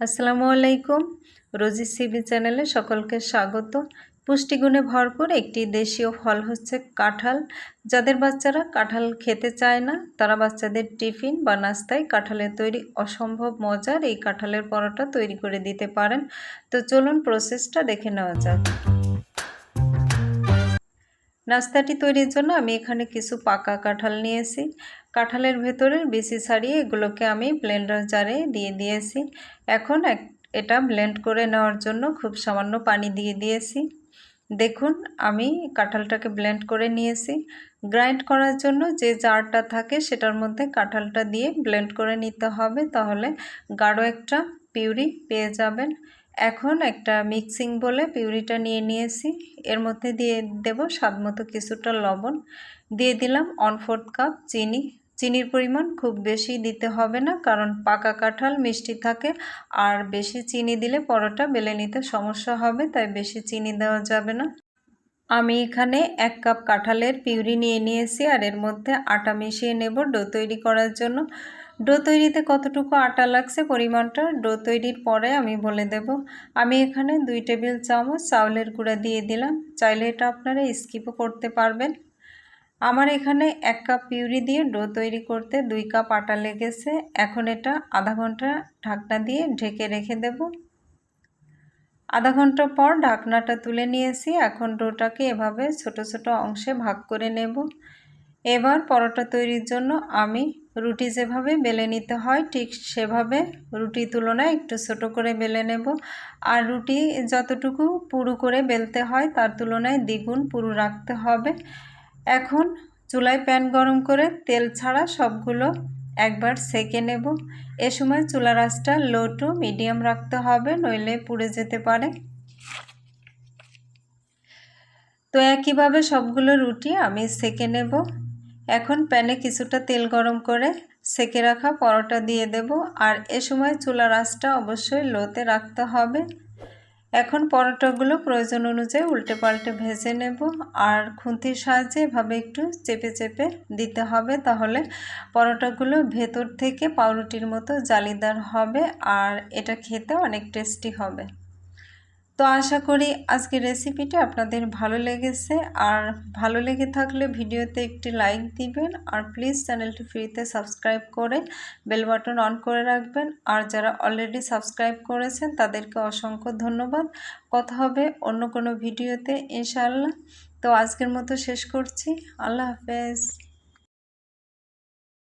আসসালামু আলাইকুম। রোজি সিবি চ্যানেলে সকলকে স্বাগত। পুষ্টিগুণে ভরপুর একটি দেশীয় ফল হচ্ছে কাঁঠাল। যাদের বাচ্চারা কাঁঠাল খেতে চায় না, তারা বাচ্চাদের টিফিন বা নাস্তায় কাঁঠালের তৈরি অসম্ভব মজার এই কাঁঠালের পরোটা তৈরি করে দিতে পারেন। তো চলুন প্রসেসটা দেখে নেওয়া যাক। নাস্তাটি তৈরির জন্য আমি এখানে কিছু পাকা কাঁঠাল নিয়েছি। কাঁঠালের ভেতরের বেশি ছাড়িয়ে এগুলোকে আমি ব্লেন্ডার জারে দিয়ে দিয়েছি। এখন এক, এটা ব্লেন্ড করে নেওয়ার জন্য খুব সামান্য পানি দিয়ে দিয়েছি। দেখুন, আমি কাঁঠালটাকে ব্লেন্ড করে নিয়েছি। গ্রাইন্ড করার জন্য যে জারটা থাকে সেটার মধ্যে কাঁঠালটা দিয়ে ব্লেন্ড করে নিতে হবে, তাহলে গাঢ় একটা পিউরি পেয়ে যাবেন। এখন একটা মিক্সিং বলে পিউরিটা নিয়ে নিয়েছি। এর মধ্যে দিয়ে দেব স্বাদ মতো কিছুটা লবণ। দিয়ে দিলাম ওয়ান ফোর্থ কাপ চিনি। চিনির পরিমাণ খুব বেশি দিতে হবে না, কারণ পাকা কাঁঠাল মিষ্টি থাকে। আর বেশি চিনি দিলে পরোটা বেলে নিতে সমস্যা হবে, তাই বেশি চিনি দেওয়া যাবে না। আমি এখানে এক কাপ কাঁঠালের পিউরি নিয়ে নিয়েছি, আর এর মধ্যে আটা মিশিয়ে নেব ডো তৈরি করার জন্য। ডো তৈরিতে কতটুকু আটা লাগছে পরিমাণটা? ডো তৈরির পরে আমি বলে দেব। আমি এখানে দুই টেবিল চামচ চাউলের গুঁড়া দিয়ে দিলাম। চাইলে এটা আপনারা স্কিপও করতে পারবেন। আমার এখানে এক কাপ পিউরি দিয়ে ডো তৈরি করতে দুই কাপ আটা লেগেছে। এখন এটা আধা ঘণ্টা ঢাকনা দিয়ে ঢেকে রেখে দেব। আধা ঘণ্টা পর ঢাকনাটা তুলে নিয়েছি। এখন ডোটাকে এভাবে ছোট ছোট অংশে ভাগ করে নেব। এবার পরোটা তৈরির জন্য আমি রুটি যেভাবে বেলে নিতে হয়, ঠিক সেভাবে রুটি তুলনায় একটু ছোট করে বেলে নেব। আর রুটি যতটুকু পুরু করে বেলতে হয়, তার তুলনায় দ্বিগুণ পুরু রাখতে হবে। এখন চুলায় প্যান গরম করে তেল ছাড়া সবগুলো একবার সেকে নেব। এ সময় চুলার আঁচটা লো টু মিডিয়াম রাখতে হবে, নইলে পুড়ে যেতে পারে। তো একইভাবে সবগুলো রুটি আমি সেকে নেব। এখন প্যানে কিছুটা তেল গরম করে সেকে রাখা পরোটা দিয়ে দেব আর এ সময় চুলার আঁচটা অবশ্যই লোতে রাখতে হবে। এখন পরোটাগুলো প্রয়োজন অনুযায়ী উল্টে পাল্টে ভেজে নেব আর খুন্তির সাহায্যে এভাবে একটু চেপে চেপে দিতে হবে তাহলে পরোটাগুলো ভেতর থেকে পাউরুটির মতো জালিদার হবে আর এটা খেতে অনেক টেস্টি হবে। তো আশা করি আজকের রেসিপিটা আপনাদের ভালো লেগেছে। আর ভালো লেগে থাকলে ভিডিওতে একটি লাইক দিবেন আর প্লিজ চ্যানেলটি ফ্রিতে সাবস্ক্রাইব করে বেল বাটন অন করে রাখবেন। আর যারা অলরেডি সাবস্ক্রাইব করেছেন, তাদেরকে অসংখ্য ধন্যবাদ। কথা হবে অন্য কোনো ভিডিওতে, ইনশাআল্লাহ। তো আজকের মতো শেষ করছি। আল্লাহ হাফেজ।